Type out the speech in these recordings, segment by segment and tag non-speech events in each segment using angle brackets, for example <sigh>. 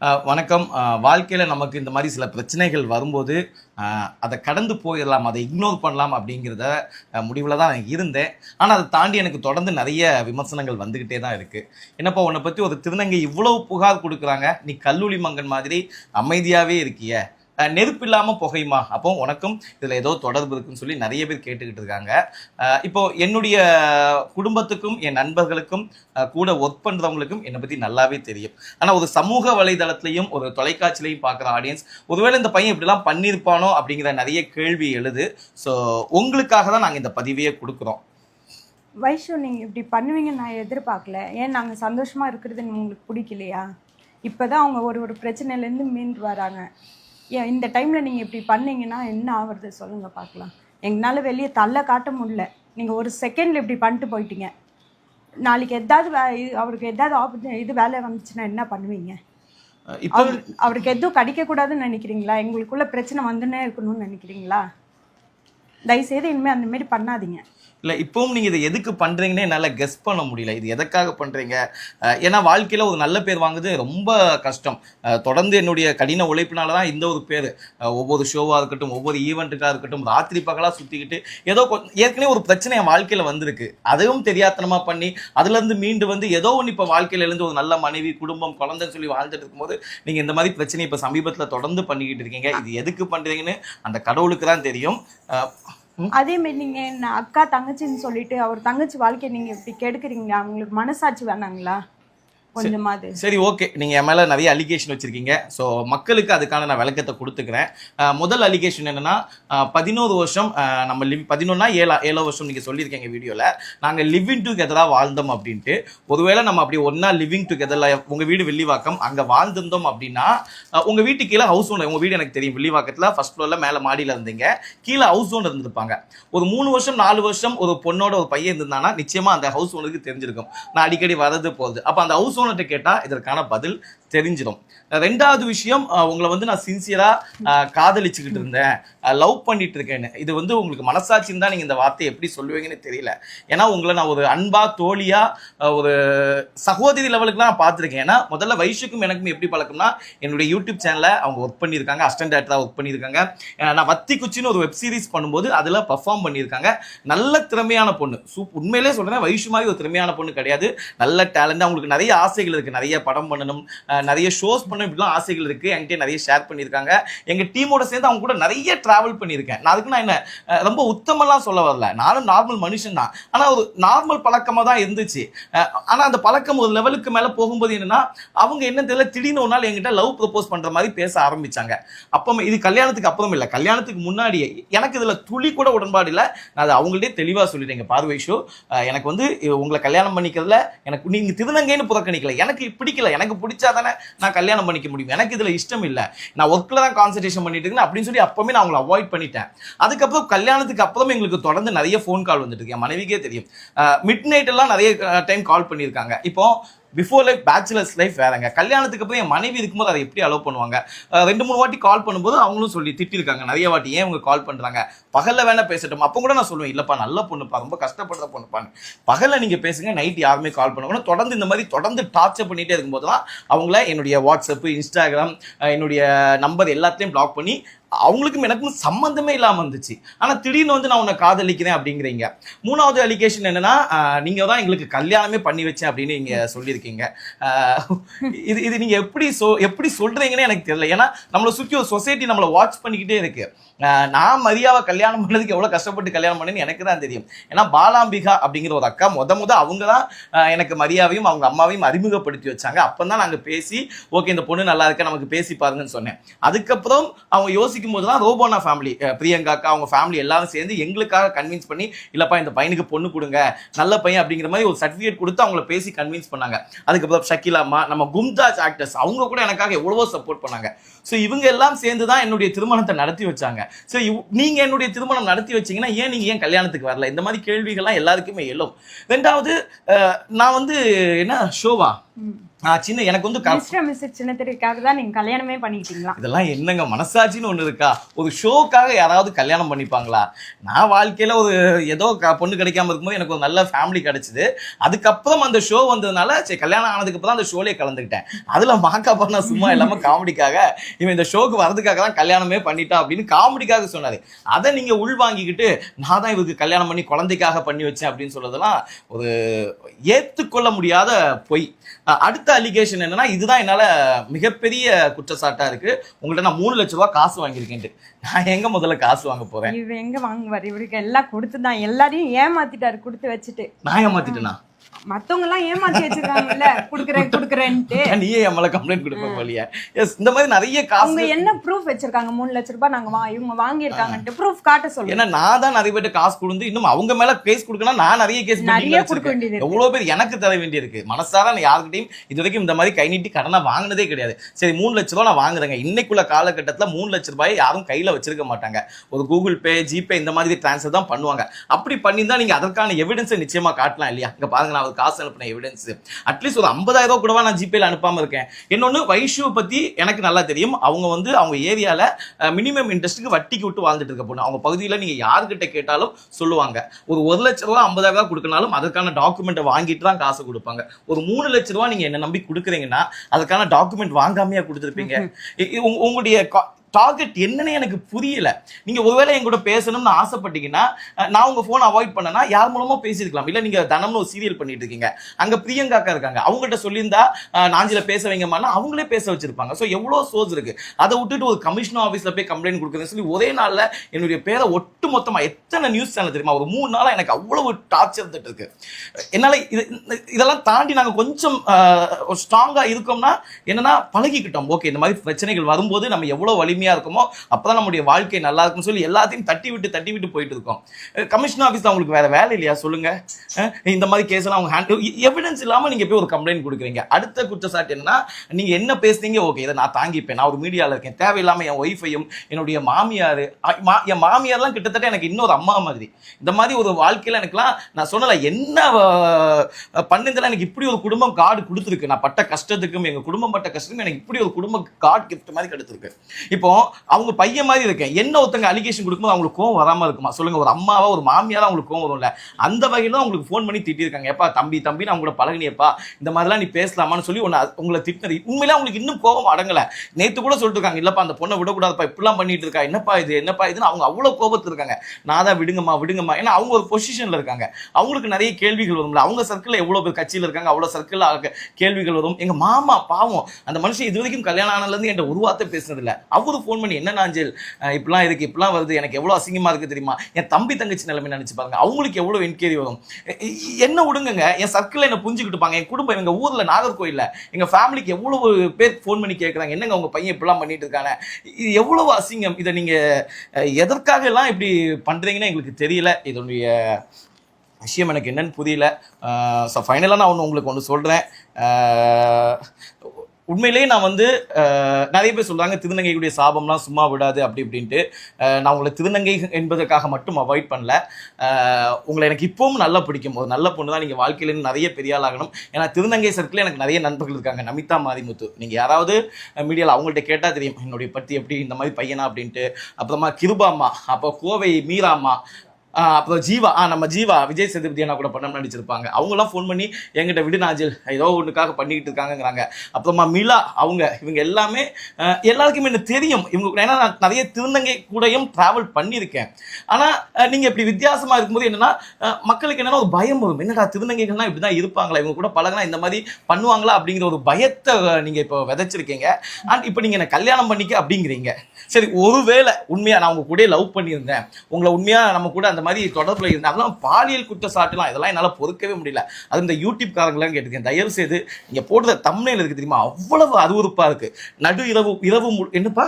வணக்கம். வாழ்க்கையில் நமக்கு இந்த மாதிரி சில பிரச்சனைகள் வரும்போது அதை கடந்து போயிடலாம் அதை இக்னோர் பண்ணலாம் அப்படிங்கிறத முடிவில் தான் நான் இருந்தேன். ஆனால் அதை தாண்டி எனக்கு தொடர்ந்து நிறைய விமர்சனங்கள் வந்துக்கிட்டே தான் இருக்குது என்னப்பா உன்னை பற்றி ஒரு திருநங்கை இவ்வளோ புகார் கொடுக்குறாங்க. நீ கல்லூரி மங்கன் மாதிரி அமைதியாகவே இருக்கிய. நெருப்பு இல்லாமல் புகையுமா? அப்போ உனக்கும் இதில் ஏதோ தொடர்பு இருக்குன்னு சொல்லி நிறைய பேர் கேட்டுக்கிட்டு இருக்காங்க. இப்போ என்னுடைய குடும்பத்துக்கும் என் நண்பர்களுக்கும் கூட ஒர்க் பண்ணுறவங்களுக்கும் என்னை பற்றி நல்லாவே தெரியும். ஆனால் ஒரு சமூக வலைதளத்திலையும் ஒரு தொலைக்காட்சியிலையும் பார்க்குற ஆடியன்ஸ் ஒருவேளை இந்த பையன் இப்படிலாம் பண்ணியிருப்பானோ அப்படிங்கிற நிறைய கேள்வி எழுது. ஸோ உங்களுக்காக தான் நாங்கள் இந்த பதிவையே கொடுக்குறோம். வைஷு நீங்கள் இப்படி பண்ணுவீங்கன்னு நான் எதிர்பார்க்கல. ஏன் நாங்கள் சந்தோஷமாக இருக்கிறது உங்களுக்கு பிடிக்கலையா? இப்போ தான் அவங்க ஒரு ஒரு பிரச்சனையிலேருந்து மீண்டு வராங்க. இந்த டைமில் நீங்கள் இப்படி பண்ணீங்கன்னா என்ன ஆகுறது? சொல்லுங்கள் பார்க்கலாம். எங்களால் வெளியே தள்ள காட்ட முடியல. நீங்கள் ஒரு செகண்டில் இப்படி பண்ணிட்டு போயிட்டீங்க. நாளைக்கு எதாவது அவருக்கு எதாவது ஆப்பர்ச்சு இது வேலை வந்துச்சுன்னா என்ன பண்ணுவீங்க? அவர் அவருக்கு எதுவும் கிடைக்கக்கூடாதுன்னு நினைக்கிறீங்களா? எங்களுக்குள்ள பிரச்சனை வந்துன்னே இருக்கணும்னு நினைக்கிறீங்களா? தயவுசெய்து இனிமேல் அந்த மாதிரி பண்ணாதீங்க. இல்லை இப்போவும் நீங்கள் இதை எதுக்கு பண்ணுறீங்கன்னே என்னால் கெஸ் பண்ண முடியல. இது எதுக்காக பண்ணுறீங்க ஏன்னா வாழ்க்கையில் ஒரு நல்ல பேர் வாங்குறது ரொம்ப கஷ்டம். தொடர்ந்து என்னுடைய கடின உழைப்பினால தான் இந்த ஒரு பேர். ஒவ்வொரு ஷோவாக இருக்கட்டும் ஒவ்வொரு ஈவெண்ட்டுக்காக இருக்கட்டும் ராத்திரி பகலாக சுற்றிக்கிட்டு ஏதோ கொ- ஏற்கனவே ஒரு பிரச்சனை என் வாழ்க்கையில் வந்திருக்கு. அதையும் தெரியாத்தனமாக பண்ணி அதுலேருந்து மீண்டு வந்து ஏதோ ஒன்று இப்போ வாழ்க்கையில் இருந்து ஒரு நல்ல மனைவி குடும்பம் குழந்தைன்னு சொல்லி வாழ்ந்துட்டு இருக்கும்போது நீங்கள் இந்த மாதிரி பிரச்சனை இப்போ சமீபத்தில் தொடர்ந்து பண்ணிக்கிட்டு இருக்கீங்க. இது எதுக்கு பண்ணுறீங்கன்னு அந்த கடவுளுக்கு தான் தெரியும். அதே மாதிரி நீங்க என்ன அக்கா தங்கச்சின்னு சொல்லிட்டு அவர் தங்கச்சி வாழ்க்கையை நீங்க இப்படி கெடுக்குறீங்களா? அவங்களுக்கு மனசாட்சி வேணாங்களா? கொஞ்சமாவது சரி ஓகே. நீங்கள் என் மேலே நிறைய அலிகேஷன் வச்சுருக்கீங்க. ஸோ மக்களுக்கு அதுக்கான நான் விளக்கத்தை கொடுத்துக்கிறேன். முதல் அலிகேஷன் என்னென்னா பதினோரு வருஷம் நம்ம லிவ் பதினொன்னா ஏழா ஏழோ வருஷம் நீங்கள் சொல்லியிருக்கீங்க வீடியோவில் நாங்கள் லிவிங் டுகெதராக வாழ்ந்தோம் அப்படின்ட்டு. ஒருவேளை நம்ம அப்படி ஒன்றா லிவிங் டுகெதரில் உங்கள் வீடு வில்லிவாக்கம் அங்கே வாழ்ந்திருந்தோம் அப்படின்னா உங்கள் வீட்டு கீழே ஹவுஸ் ஓனர் உங்கள் வீடு எனக்கு தெரியும் வில்லிவாக்கத்தில் ஃபர்ஸ்ட் ஃப்ளோரில் மேலே மாடியில் இருந்தீங்க. கீழே ஹவுஸ் ஓனர் இருந்திருப்பாங்க. ஒரு மூணு வருஷம் நாலு வருஷம் ஒரு பொண்ணோட ஒரு பையன் இருந்தானா நிச்சயமாக அந்த ஹவுஸ் ஓனருக்கு தெரிஞ்சிருக்கும். நான் அடிக்கடி வரது போகுது அப்போ அந்த ஹவுஸ் ஓனர்கிட்ட கேட்டால் இதற்கான பதில் தெரிஞ்சிடும். ரெண்டாவது விஷயம் உங்களை வந்து நான் சின்சியராக காதலிச்சுக்கிட்டு இருந்தேன். லவ் பண்ணிட்டு இருக்கேன்னு இது வந்து உங்களுக்கு மனசாட்சின்னு தான் நீங்கள் இந்த வார்த்தையை எப்படி சொல்லுவீங்கன்னு தெரியல. ஏன்னா உங்களை நான் ஒரு அன்பா தோழியா ஒரு சகோதரி லெவலுக்குலாம் நான் பார்த்துருக்கேன். ஏன்னா முதல்ல வயசுக்கும் எனக்கும் எப்படி பழக்கம்னா என்னுடைய யூடியூப் சேனலில் அவங்க ஒர்க் பண்ணியிருக்காங்க. அஸ்டன்ட் டேரக்டராக ஒர்க் பண்ணியிருக்காங்க. நான் வத்தி குச்சின்னு ஒரு வெப் சீரிஸ் பண்ணும்போது அதில் பர்ஃபார்ம் பண்ணியிருக்காங்க. நல்ல திறமையான பொண்ணு. சூப் உண்மையிலே சொல்கிறேன் வயசு மாதிரி ஒரு திறமையான பொண்ணு கிடையாது. நல்ல டேலண்ட் அவங்களுக்கு நிறைய ஆசைகள் இருக்குது நிறைய படம் பண்ணணும் நிறைய ஷோஸ் பண்ணணும் இப்படிலாம் ஆசைகள் இருக்குது என்கிட்ட நிறைய ஷேர் பண்ணியிருக்காங்க. எங்கள் டீமோட சேர்ந்து அவங்க கூட நிறைய ட்ராவல் பண்ணியிருக்கேன். நான் அதுக்கு நான் என்ன ரொம்ப உத்தமெல்லாம் சொல்ல வரல. நானும் நார்மல் மனுஷன் தான். ஆனால் ஒரு நார்மல் பழக்கமாக தான் இருந்துச்சு. ஆனால் அந்த பழக்கம் ஒரு லெவலுக்கு மேலே போகும்போது என்னன்னா அவங்க என்ன தெரியல திடீர்னு ஒரு நாள் என்கிட்ட லவ் ப்ரப்போஸ் பண்ணுற மாதிரி பேச ஆரம்பிச்சாங்க. அப்போ இது கல்யாணத்துக்கு அப்புறம் இல்லை. கல்யாணத்துக்கு முன்னாடியே எனக்கு இதில் துளி கூட உடன்பாடு இல்லை. நான் அதை அவங்கள்டே தெளிவாக சொல்லிட்டேங்க. பார்வை ஷோ எனக்கு வந்து உங்களை கல்யாணம் பண்ணிக்கிறதுல எனக்கு நீங்கள் திருநங்கைன்னு புறக்கணிக்கல. எனக்கு பிடிக்கல. எனக்கு பிடிச்சா தானே நான் கல்யாணம் பண்ணிக்க முடியும். எனக்கு இதில் இஷ்டம் இல்லை. நான் ஒர்க்கில் தான் கான்சன்ட்ரேஷன் பண்ணிட்டு இருக்கேன். அப்படின்னு சொல்லி அப்பவுமே நான் அவங்கள அவாய்ட் பண்ணிட்டேன். அதுக்கப்புறம் கல்யாணத்துக்கு அப்புறம் எங்களுக்கு தொடர்ந்து நிறைய ஃபோன் கால் வந்துட்டு இருக்கு. என் மனைவிக்கே தெரியும். மிட் நைட் எல்லாம் நிறைய டைம் கால் பண்ணியிருக்காங்க. இப்போ பிஃபோர் லைஃப் பேச்சுலர்ஸ் லைஃப் வேறங்க. கல்யாணத்துக்கு அப்புறம் என் மனைவி இருக்கும்போது அதை எப்படி அலோவ் பண்ணுவாங்க? ரெண்டு மூணு வாட்டி கால் பண்ணும்போது அவங்களும் சொல்லி திட்டிருக்காங்க. நிறைய வாட்டி ஏன் இவங்க கால் பண்ணுறாங்க பகலில் வேணா பேசட்டும்? அப்போ கூட நான் சொல்லுவேன் இல்லைப்பா நல்ல பொண்ணுப்பா. ரொம்ப கஷ்டப்படுற பொண்ணுப்பான்னு. பகலில் நீங்கள் பேசுங்க நைட் யாருமே கால் பண்ணணும் தொடர்ந்து இந்த மாதிரி தொடர்ந்து டார்ச்சர் பண்ணிகிட்டே இருக்கும்போது தான் அவங்கள என்னுடைய வாட்ஸ்அப் இன்ஸ்டாகிராம் என்னுடைய நம்பர் எல்லாத்தையும் பிளாக் பண்ணி அவங்களுக்கும் எனக்கும் சம்மந்தமே இல்லாமல் இருந்துச்சு. ஆனால் திடீர்னு வந்து நான் உன்னை காதலிக்கிறேன் அப்படிங்கிறீங்க. மூணாவது அலிகேஷன் என்னன்னா நீங்கள் தான் எங்களுக்கு கல்யாணமே பண்ணி வச்சேன் அப்படின்னு நீங்கள் சொல்லியிருக்கீங்க. இது இது நீங்கள் எப்படி சொ எப்படி சொல்கிறீங்கன்னு எனக்கு தெரியல. ஏன்னா நம்மளை சுற்றி ஒரு சொசைட்டி நம்மளை வாட்ச் பண்ணிக்கிட்டே இருக்கு. நான் மரியாவை கல்யாணம் பண்ணதுக்கு எவ்வளோ கஷ்டப்பட்டு கல்யாணம் பண்ணேன்னு எனக்கு தான் தெரியும். ஏன்னா பாலாம்பிகா அப்படிங்கிற ஒரு அக்கா முத முத அவங்க தான் எனக்கு மரியாவையும் அவங்க அம்மாவையும் அறிமுகப்படுத்தி வச்சாங்க. அப்போ தான் நாங்கள் பேசி ஓகே இந்த பொண்ணு நல்லா இருக்கா? நமக்கு பேசி பாருங்கன்னு சொன்னேன். அதுக்கப்புறம் அவங்க யோசிக்கும் போது தான் ரோபோனா ஃபேமிலி பிரியங்காக்கா அவங்க ஃபேமிலி எல்லாரும் சேர்ந்து எங்களுக்காக கன்வின்ஸ் பண்ணி இல்லப்பா இந்த பையனுக்கு பொண்ணு கொடுங்க. நல்ல பையன் அப்படிங்கிற மாதிரி ஒரு சர்டிஃபிகேட் கொடுத்து அவங்கள பேசி கன்வின்ஸ் பண்ணாங்க. அதுக்கப்புறம் ஷக்கிலாமா நம்ம கும்தாஜ் ஆக்டர்ஸ் அவங்க கூட எனக்காக எவ்வளவோ சப்போர்ட் பண்ணாங்க. ஸோ இவங்க எல்லாம் சேர்ந்து தான் என்னுடைய திருமணத்தை நடத்தி வச்சாங்க. ஸோ நீங்கள் என்னுடைய திருமணம் நடத்தி வச்சிங்கன்னா ஏன் நீங்கள் ஏன் கல்யாணத்துக்கு வரல? இந்த மாதிரி கேள்விகள்லாம் எல்லாருக்குமே எழும். ரெண்டாவது நான் வந்து என்ன ஷோவா? சின்ன எனக்கு வந்து மிஸ்டர் மிஸ்டர் சின்ன திரைக்காக தான் நீங்க கல்யாணமே பண்ணிக்கிட்டீங்களா இதெல்லாம் என்னங்க மனசாட்சின்னு ஒண்ணு இருக்கா? ஒரு ஷோக்காக யாராவது கல்யாணம் பண்ணிப்பாங்களா? நான் வாழ்க்கையில ஒரு ஏதோ பொண்ணு கிடைக்காம இருக்கும்போது எனக்கு ஒரு நல்ல ஃபேமிலி கிடைச்சது. அதுக்கப்புறம் அந்த ஷோ வந்ததுனால சரி கல்யாணம் ஆனதுக்கு அப்புறம் அந்த ஷோலே கலந்துக்கிட்டேன். அதுல மாக்கா பண்ண சும்மா <laughs> இல்லாம காமெடிக்காக இவன் இந்த ஷோக்கு வரதுக்காக தான் கல்யாணமே பண்ணிட்டா அப்படின்னு காமெடிக்காக சொன்னாரு. அதை நீங்க உள்வாங்கிக்கிட்டு நான் தான் இவருக்கு கல்யாணம் பண்ணி குழந்தைக்காக பண்ணி வச்சேன் அப்படின்னு சொல்றதெல்லாம் ஒரு ஏத்துக்கொள்ள முடியாத பொய். அடுத்த அலிகேஷன் என்னன்னா இதுதான் என்னால மிகப்பெரிய குற்றச்சாட்டா இருக்கு. உங்கள்ட்ட நான் மூணு லட்ச ரூபாய் காசு வாங்கியிருக்கேன்ட்டு. நான் எங்க முதல்ல காசு வாங்க போறேன்? இவ எங்க வாங்குவார்? இவருக்கு எல்லாம் கொடுத்து தான் எல்லாரையும் ஏமாத்திட்டாரு கொடுத்து வச்சுட்டு. நான் ஏமாத்திட்டேனா? மத்தவங்க எல்லாம் ஏமாத்தி வச்சிருக்காங்கல்ல? குடுக்குறேன் குடுக்குறேன்ட்டு. நீயே என் மேல கம்ப்ளைண்ட் கொடுப்ப போலியா. எஸ் இந்த மாதிரி நிறைய காசு அவங்க என்ன ப்ரூஃப் வச்சிருக்காங்க? மூணு லட்ச ரூபாய் நாங்க வா இவங்க வாங்கியிருக்காங்கன்ட்டு ப்ரூஃப் காட்ட சொல்லுங்க ஏன்னா நான் தான் நிறைய பேர்ட்ட காசு கொடுத்து இன்னும் அவங்க மேல கேஸ் கொடுக்கணும் நான் நிறைய கேஸ் நிறைய கொடுக்க வேண்டியது. எவ்வளவு பேர் எனக்கு தர வேண்டியிருக்கு. மனசார நான் யாருக்கிட்டையும் இது வரைக்கும் இந்த மாதிரி கை நீட்டி கடனை வாங்கினதே கிடையாது. சரி மூணு லட்ச ரூபா நான் வாங்குறேங்க. இன்னைக்குள்ள காலகட்டத்துல மூணு லட்ச ரூபாய் யாரும் கையில வச்சிருக்க மாட்டாங்க. ஒரு கூகுள் பே ஜிபே இந்த மாதிரி டிரான்ஸ்ஃபர் தான் பண்ணுவாங்க. அப்படி பண்ணி தான் நீங்க அதற்கான எவிடன்ஸை நிச்சயமா காட்டலாம் இல்லையா? இங்க பாருங்க நான் ஒரு காசு அனுப்பின எவிடன்ஸ் அட்லீஸ்ட் ஒரு 50000 ரூபாய் கூடவா நான் ஜிபேல அனுப்பாம இருக்கேன். இன்னொன்னு வைஷுவை பத்தி எனக்கு நல்லா தெரியும். அவங்க வந்து அவங்க ஏரியால மினிமம் இன்ட்ரெஸ்ட்டுக்கு வட்டிக்கு விட்டு வாழ்ந்துட்டு இருக்க பொண்ணு. அவங்க பகுதியில நீங்க யார்கிட்ட கேட்டாலும் சொல்லுவாங்க. ஒரு ஒரு லட்ச ரூபா ஐம்பதாயிரம் ரூபாய் கொடுக்கனாலும் அதுக்கான டாக்குமெண்ட்டை வாங்கிட்டு தான் காசு கொடுப்பாங்க. ஒரு மூணு லட்ச ரூபா நீங்க என்ன நம்பி கொடுக்குறீங்கன்னா அதுக்கான டாக்குமெண்ட் வாங்காமையா கொடுத்துருப்பீங்க. உங்களுடைய டார்கெட் என்னன்னு எனக்கு புரியல. நீங்கள் ஒருவேளை என் கூட பேசணும்னு ஆசைப்பட்டீங்கன்னா நான் உங்கள் ஃபோன் அவாய்ட் பண்ணனா யார் மூலமாக பேசியிருக்கலாம்? இல்லை நீங்கள் தனம்னு ஒரு சீரியல் பண்ணிட்டு இருக்கீங்க. அங்கே பிரியங்காக்கா இருக்காங்க. அவங்ககிட்ட சொல்லியிருந்தா நாஞ்சில பேச வைங்கம்மானா அவங்களே பேச வச்சிருப்பாங்க. ஸோ எவ்வளோ சோர்ஸ் இருக்கு? அதை விட்டுட்டு ஒரு கமிஷனர் ஆஃபீஸில் போய் கம்ப்ளைண்ட் கொடுக்குறேன்னு சொல்லி ஒரே நாளில் என்னுடைய பேரை ஒட்டு மொத்தமாக எத்தனை நியூஸ் சேனல் தெரியுமா? ஒரு மூணு நாளாக எனக்கு அவ்வளவு டார்ச்சர் இருந்துட்டு இருக்கு. என்னால் இது இதெல்லாம் தாண்டி நாங்கள் கொஞ்சம் ஸ்ட்ராங்காக இருக்கோம்னா என்னன்னா பழகிக்கிட்டோம். ஓகே இந்த மாதிரி பிரச்சனைகள் வரும்போது நம்ம எவ்வளோ வலிமை வலிமையா அப்போ அப்பதான் நம்முடைய வாழ்க்கை நல்லா இருக்கும்னு சொல்லி எல்லாத்தையும் தட்டி விட்டு தட்டி விட்டு போயிட்டு இருக்கோம். கமிஷன் ஆஃபீஸில் அவங்களுக்கு வேற வேலை இல்லையா? சொல்லுங்க. இந்த மாதிரி கேஸ் அவங்க ஹேண்டில் எவிடன்ஸ் இல்லாம நீங்க போய் ஒரு கம்ப்ளைண்ட் கொடுக்குறீங்க. அடுத்த குற்றச்சாட்டு என்னன்னா நீங்க என்ன பேசுனீங்க? ஓகே இதை நான் தாங்கிப்பேன். நான் ஒரு மீடியால இருக்கேன். தேவையில்லாம என் ஒய்ஃபையும் என்னுடைய மாமியார் மா- என் மாமியார்லாம் கிட்டத்தட்ட எனக்கு இன்னொரு அம்மா மாதிரி. இந்த மாதிரி ஒரு வாழ்க்கையில எனக்குலாம் நான் சொன்னல என்ன அஹ், பண்ணுதெல்லாம் எனக்கு இப்படி ஒரு குடும்பம் கார்டு கொடுத்துருக்கு. நான் பட்ட கஷ்டத்துக்கும் எங்க குடும்பம் பட்ட கஷ்டத்துக்கும் எனக்கு இப்படி ஒரு குடும்பம் கார்டு கிஃப்ட் மாதிரி கிடைச்சிருக்கு இப்போ அவங்க பையன் மாதிரி இருக்கேன். என்ன ஒருத்தங்க அலிகேஷன் கொடுக்கும்போது அவங்களுக்கு கோவம் வராமல் இருக்குமா? சொல்லுங்க ஒரு அம்மாவா ஒரு மாமியாரா அவங்களுக்கு கோவம் வரும்ல? அந்த வகையில் தான் உங்களுக்கு ஃபோன் பண்ணி திட்டிருக்காங்க எப்பா தம்பி தம்பி நான் உங்களோட பழகினியப்பா. இந்த மாதிரிலாம் நீ பேசலாமான்னு சொல்லி உன்னை உங்களை திட்டினது. உண்மையிலே அவங்களுக்கு இன்னும் கோவம் அடங்கலை. நேற்று கூட சொல்லிட்டு இருக்காங்க இல்லப்பா அந்த பொண்ணை விடக்கூடாதுப்பா. இப்படிலாம் பண்ணிட்டு இருக்கா. என்னப்பா இது? என்னப்பா இதுன்னு அவங்க அவ்வளோ கோபத்துல இருக்காங்க. நான் தான் விடுங்கம்மா விடுங்கம்மா. ஏன்னா அவங்க ஒரு பொசிஷனில் இருக்காங்க. அவங்களுக்கு நிறைய கேள்விகள் வரும்ல. அவங்க சர்க்கிளில் எவ்வளோ பேர் கட்சியில் இருக்காங்க அவ்வளோ சர்க்கிளில் கேள்விகள் வரும். எங்கள் மாமா பாவம். அந்த மனுஷன் இது வரைக்கும் கல்யாணம் ஆனதுலேருந்து என்கிட்ட ஒரு வார்த்தை அவரு ஃபோன் பண்ணி என்ன நாஞ்சல் இப்படிலாம் இருக்கு இப்படிலாம் வருது. எனக்கு எவ்வளோ அசிங்கமாக இருக்குது தெரியுமா? என் தம்பி தங்கச்சி நிலைமை நினச்சி பாருங்க. அவங்களுக்கு எவ்வளோ என்கேரி வரும்? என்ன விடுங்கங்க என் சர்க்கிளில் என்ன புரிஞ்சுக்கிட்டு இருப்பாங்க. என் குடும்பம் எங்கள் ஊரில் நாகர்கோயிலில் எங்கள் ஃபேமிலிக்கு எவ்வளோ பேர் ஃபோன் பண்ணி கேட்குறாங்க என்னங்க உங்கள் பையன் இப்படிலாம் பண்ணிட்டு இருக்காங்க இது எவ்வளவு அசிங்கம். இதை நீங்கள் எதற்காக எல்லாம் இப்படி பண்ணுறீங்கன்னு எங்களுக்கு தெரியல. இதனுடைய விஷயம் எனக்கு என்னன்னு புரியல. ஸோ ஃபைனலாக நான் ஒன்று உங்களுக்கு ஒன்று சொல்கிறேன் உண்மையிலேயே நான் வந்து நிறைய பேர் சொல்கிறாங்க திருநங்கையுடைய சாபம்லாம் சும்மா விடாது அப்படி இப்படின்ட்டு. நான் உங்களை திருநங்கை என்பதற்காக மட்டும் அவாய்ட் பண்ணல. உங்களை எனக்கு இப்பவும் நல்லா பிடிக்கும். ஒரு நல்ல பொண்ணு தான் நீங்கள் வாழ்க்கையில நிறைய பெரிய ஆளாகணும் ஆகணும். ஏன்னா திருநங்கை சர்க்கிளில் எனக்கு நிறைய நண்பர்கள் இருக்காங்க. நமிதா மாரிமுத்து. நீங்கள் யாராவது மீடியாவில் அவங்கள்ட்ட கேட்டால் தெரியும் என்னுடைய பற்றி எப்படி இந்த மாதிரி பையனா? அப்படின்ட்டு. அப்புறமா கிருபாமா அப்போ கோவை மீராம்மா அப்புறம் ஜீவா ஆ நம்ம ஜீவா விஜய் சேதுபதி அண்ணா கூட படம் நடிச்சிருப்பாங்க. அவங்களாம் ஃபோன் பண்ணி என்கிட்ட விடு நாஜில் ஏதோ ஒன்றுக்காக பண்ணிக்கிட்டு இருக்காங்கங்கிறாங்க. அப்புறமா மிலா அவங்க இவங்க எல்லாமே எல்லாருக்குமே எனக்கு தெரியும். இவங்க கூட- ஏன்னா நான் நிறைய திருநங்கை கூடயும் ட்ராவல் பண்ணியிருக்கேன். ஆனால் நீங்கள் இப்படி வித்தியாசமாக இருக்கும்போது என்னென்னா மக்களுக்கு என்னென்னா ஒரு பயம் வரும். என்னடா திருநங்கைகள்னா இப்படி தான் இருப்பாங்களா? இவங்க கூட பழகினா இந்த மாதிரி பண்ணுவாங்களா? அப்படிங்கிற ஒரு பயத்தை நீங்கள் இப்போ விதைச்சிருக்கீங்க. அண்ட் இப்போ நீங்கள் என்னை கல்யாணம் பண்ணிக்க அப்படிங்கிறீங்க. சரி ஒருவேளை உண்மையா நான் உங்க கூட லவ் பண்ணியிருந்தேன். உங்களை உண்மையா நம்ம கூட அந்த மாதிரி தொடர்புல இருந்தேன். அதெல்லாம் பாலியல் குற்றச்சாட்டுலாம் இதெல்லாம் என்னால பொறுக்கவே முடியல. அது இந்த யூடியூப் காரங்களாம் கேட்டுக்கேன் தயவு செய்து நீங்க போடுற தம்னையில் இருக்கு தெரியுமா? அவ்வளவு அருவருப்பா இருக்கு. நடு இரவு இரவு என்னப்பா?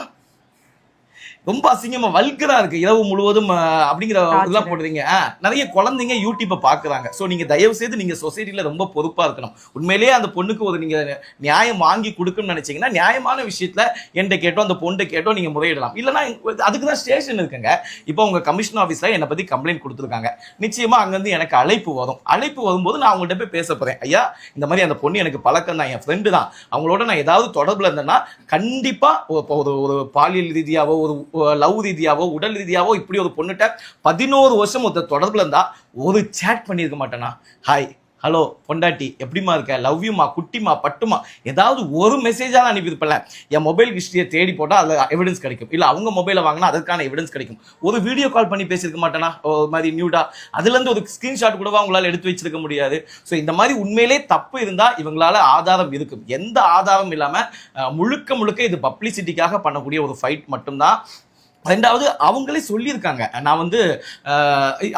ரொம்ப அசிங்கமா வல்கரா இருக்கு இரவு முழுவதும் அப்படிங்கிற இதெல்லாம் போடுறீங்க. நிறைய குழந்தைங்க யூடியூப்பை பாக்குறாங்க சோ நீங்க தயவு செய்து நீங்க சொசைட்டில ரொம்ப பொறுப்பா இருக்கணும். உண்மையிலேயே அந்த பொண்ணுக்கு ஒரு நீங்க நியாயம் வாங்கி கொடுக்கணும்னு நினைச்சீங்கன்னா நியாயமான விஷயத்துல என்கிட்ட கேட்டோ அந்த பொண்ணு கேட்டோ நீங்க முறையிடலாம். இல்லைன்னா அதுக்கு தான் ஸ்டேஷன் இருக்குங்க. இப்போ உங்க கமிஷன் ஆஃபீஸ்ல என்னை பத்தி கம்ப்ளைண்ட் கொடுத்துருக்காங்க. நிச்சயமா அங்கிருந்து எனக்கு அழைப்பு வரும். அழைப்பு வரும்போது நான் அவங்கள்ட்ட போய் பேச போறேன். ஐயா இந்த மாதிரி அந்த பொண்ணு எனக்கு பழக்கம் தான். என் ஃப்ரெண்டு தான். அவங்களோட நான் ஏதாவது தொடர்புல இருந்தேன்னா கண்டிப்பா ஒரு ஒரு பாலியல் ரீதியாவோ ஒரு லவ் ரீதியாவோ உடல் ரீதியாவோ இப்படி ஒரு பொண்ணுகிட்ட பதினோரு வருஷம் ஒருத்தர் தொடர்பில் இருந்தால் ஒரு சேட் பண்ணியிருக்க மாட்டேனா? ஹாய் ஹலோ பொண்டாட்டி எப்படிம்மா இருக்க? லவ் யூமா குட்டிமா பட்டுமா ஏதாவது ஒரு மெசேஜாக அனுப்பியிருப்பல என் மொபைல் ஹிஸ்டரியை தேடி போட்டால் அதில் எவிடன்ஸ் கிடைக்கும். இல்லை அவங்க மொபைலை வாங்கினா அதற்கான எவிடன்ஸ் கிடைக்கும். ஒரு வீடியோ கால் பண்ணி பேசியிருக்க மாட்டேனா? ஒரு மாதிரி நியூடா அதுலேருந்து ஒரு ஸ்க்ரீன்ஷாட் கூடவா உங்களால் எடுத்து வச்சிருக்க முடியாது. ஸோ இந்த மாதிரி உண்மையிலே தப்பு இருந்தால் இவங்களால ஆதாரம் இருக்கும். எந்த ஆதாரம் இல்லாமல் முழுக்க முழுக்க இது பப்ளிசிட்டிக்காக பண்ணக்கூடிய ஒரு ஃபைட் மட்டும்தான் ரெண்டாவது அவங்களே சொல்லியிருக்காங்க. நான் வந்து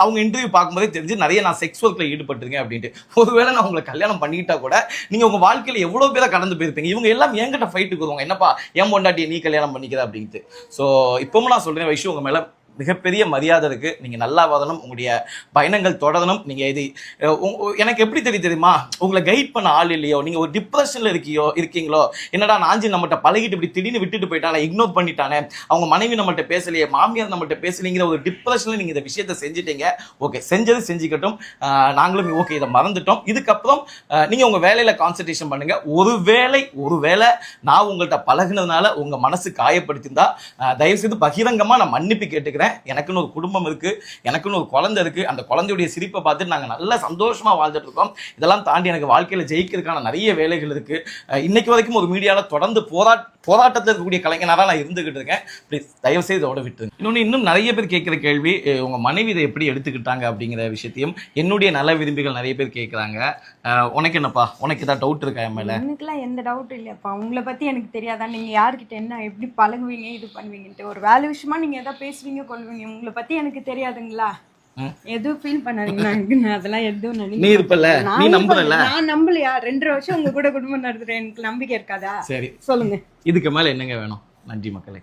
அவங்க இன்டர்வியூ பார்க்கும்போதே தெரிஞ்சு நிறைய நான் செக்ஸ் ஒர்க்கில் ஈடுபட்டிருக்கேன் அப்படின்ட்டு. ஒருவேளை நான் உங்களை கல்யாணம் பண்ணிக்கிட்டா கூட நீங்கள் உங்கள் வாழ்க்கையில் எவ்வளோ பேரை கடந்து போயிருப்பீங்க? இவங்க எல்லாம் என்கிட்ட ஃபைட்டுக்கு வருவாங்க. என்னப்பா என் பொண்டாட்டியை நீ கல்யாணம் பண்ணிக்கிற அப்படின்ட்டு. ஸோ இப்போவும் நான் சொல்கிறேன் விஷயம் உங்கள் மேலே மிகப்பெரிய மரியாதை இருக்கு. நீங்க நல்லா வரணும் உங்களுடைய பயணங்கள் தொடரணும். நீங்க இது உ- எனக்கு எப்படி தெரியும் தெரியுமா? உங்களை கைட் பண்ண ஆள் இல்லையோ நீங்க ஒரு டிப்ரெஷன்ல இருக்கியோ இருக்கீங்களோ என்னடா நாஞ்சி நம்மகிட்ட பழகிட்டு இப்படி திடீர்னு விட்டுட்டு போயிட்டானே இக்னோர் பண்ணிட்டானே அவங்க மனைவி நம்மகிட்ட பேசலையே மாமியார் நம்மகிட்ட பேசலைங்கிற ஒரு டிப்ரெஷன்ல நீங்க இந்த விஷயத்த செஞ்சுட்டீங்க. ஓகே செஞ்சது செஞ்சுக்கட்டும். நாங்களும் ஓகே இதை மறந்துட்டோம். இதுக்கப்புறம் அஹ், நீங்க உங்க வேலையில கான்சன்ட்ரேஷன் பண்ணுங்க. ஒருவேளை ஒருவேளை நான் உங்கள்கிட்ட பழகினதுனால உங்க மனசு காயப்படுத்தியிருந்தா தயவு செய்து பகிரங்கமா நான் மன்னிப்பு கேட்டுக்கிறேன். எனக்குன்னு ஒரு குடும்பம் இருக்குது எனக்குன்னு ஒரு குழந்தை இருக்குது அந்த குழந்தையுடைய சிரிப்பை பார்த்துட்டு நாங்கள் நல்ல சந்தோஷமாக வாழ்ந்துட்டு இருக்கோம். இதெல்லாம் தாண்டி எனக்கு வாழ்க்கையில் ஜெயிக்கிறதுக்கான நிறைய வேலைகள் இருக்குது அஹ், இன்னைக்கு வரைக்கும் ஒரு மீடியாவில் தொடர்ந்து போராட் போராட்டத்தில் இருக்கக்கூடிய கலைஞனாக நான் இருந்துகிட்டு இருக்கேன். ப்ளீஸ் தயவுசெய்து இதோட விட்டு இன்னொன்று இன்னும் நிறைய பேர் கேட்குற கேள்வி உங்கள் மனைவி இதை எப்படி எடுத்துக்கிட்டாங்க? அப்படிங்கிற விஷயத்தையும் என்னுடைய நல விரும்பிகள் நிறைய பேர் கேட்குறாங்க. உனக்கு என்னப்பா? உனக்கு ஏதாவது டவுட் இருக்கா என் மேலே? எனக்குலாம் எந்த டவுட்டும் இல்லையாப்பா. உங்களை பற்றி எனக்கு தெரியாதான் நீங்கள் யார்கிட்ட என்ன எப்படி பழகுவீங்க இது பண்ணுவீங்கன்ட்டு. ஒரு வேலை விஷயமா நீங்கள் எதாவது பேசுவீங்க கொள்வீங்க உங்களை பத்தி எனக்கு தெரியாதுங்களா. எதுவும் ஃபீல் பண்ணாதீங்க அதெல்லாம் எதுவும் நீ இருப்பல்ல. மாட்டேன். நீ நம்புறல நான் நம்பலையா? ரெண்டரை வருஷம் உங்க கூட குடும்பம் நடத்துறேன். எனக்கு நம்பிக்கை இருக்காதா? சரி. சொல்லுங்க. இதுக்கு மேல என்னங்க வேணும்? நன்றி மக்களே.